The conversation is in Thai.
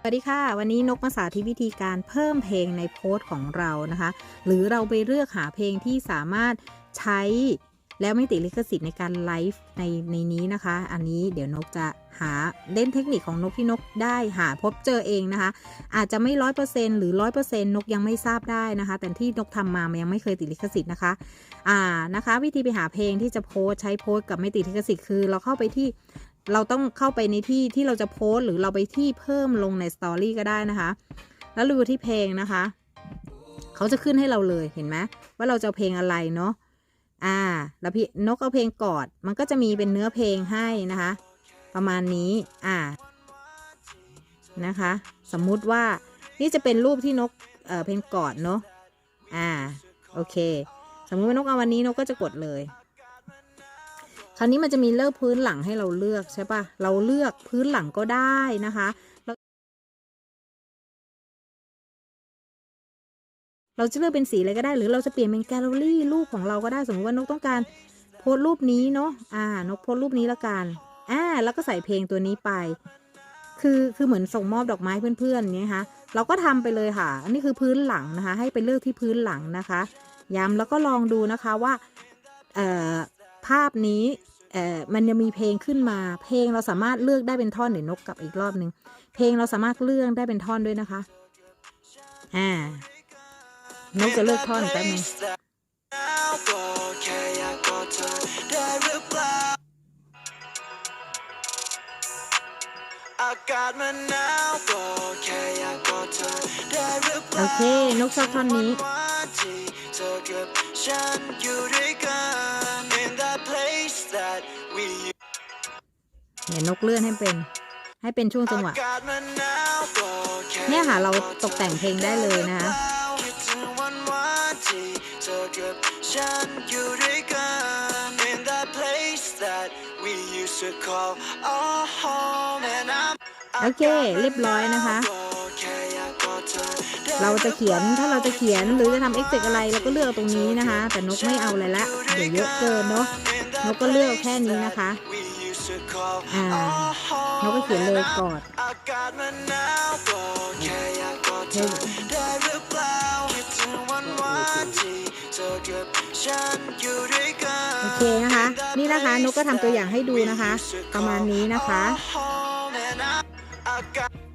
สวัสดีค่ะ วันนี้นกมาสาธิตวิธีการเพิ่มเพลงในโพสต์ของเรานะคะ หรือเราไปเลือกหาเพลงที่สามารถใช้แล้วไม่ติดลิขสิทธิ์ในการไลฟ์ในในนี้นะคะ อันนี้เดี๋ยวนกจะหาเล่นเทคนิคของนกที่นกได้หาพบเจอเองนะคะ อาจจะไม่ร้อยเปอร์เซ็นหรือร้อยเปอร์เซ็นนกยังไม่ทราบได้นะคะ แต่ที่นกทำมามันยังไม่เคยติดลิขสิทธิ์นะคะ อ่านะคะ วิธีไปหาเพลงที่จะโพสต์ใช้โพสต์กับไม่ติดลิขสิทธิ์คือ เราเข้าไปที่เราต้องเข้าไปในที่ที่เราจะโพสต์หรือเราไปที่เพิ่มลงในสตอรี่ก็ได้นะคะ แล้วดูที่เพลงนะคะ เขาจะขึ้นให้เราเลยเห็นไหมว่าเราจะเอาเพลงอะไรเนาะอ่า แล้วพี่นกเอาเพลงกอด มันก็จะมีเป็นเนื้อเพลงให้นะคะ ประมาณนี้อ่านะคะ สมมุติว่านี่จะเป็นรูปที่นกเออเพลงกอดเนาะอ่าโอเค สมมุติว่านกเอาวันนี้นกก็จะกดเลย คราวนี้มันจะมีเลือกพื้นหลังให้เราเลือกใช่ปะเราเลือกพื้นหลังก็ได้นะคะ เราจะเลือกเป็นสีอะไรก็ได้ หรือเราจะเปลี่ยนเป็นแกลเลอรี่รูปของเราก็ได้สมมติว่านกต้องการโพสรูปนี้เนาะ อ่า นกโพสรูปนี้ละกัน อ่า แล้วก็ใส่เพลงตัวนี้ไป คือ คือเหมือนส่งมอบดอกไม้เพื่อนๆเนี่ยคะ เราก็ทำไปเลยค่ะ อันนี้คือพื้นหลังนะคะ ให้ไปเลือกที่พื้นหลังนะคะ ย้ำแล้วก็ลองดูนะคะว่า เอ่อ ภาพนี้ มันจะมีเพลงขึ้นมา เพลงเราสามารถเลือกได้เป็นท่อนเดี๋ยวนกกลับอีกรอบหนึ่งเพลงเราสามารถเลือกได้เป็นท่อนด้วยนะคะ อ่านกจะเลือกท่อนแป๊บนึงโอเคนกชอบท่อนนี้ เดี๋ยนกเลื่อนให้เป็น ให้เป็นช่วงจังหวะ เนี่ยค่ะเราตกแต่งเพลงได้เลยนะคะโอเค เรียบร้อยนะคะ เราจะเขียนถ้าเราจะเขียนหรือจะทำเอฟเฟกต์อะไรเราก็เลือกตรงนี้นะคะ แต่นกไม่เอาอะไรละ เดี๋ยวเยอะเกินเนาะนกก็เลือกแค่นี้นะคะ อ่านกก็เขียนเลยกอดอากาศมันหนาวก็แค่อยากกอดเธอได้หรือเปล่าคิดถึงวันวันที่เธอกับฉันอยู่ด้วยกันโอเคนะคะ นี่นะคะนกก็ทำตัวอย่างให้ดูนะคะ ประมาณนี้นะคะอากาศ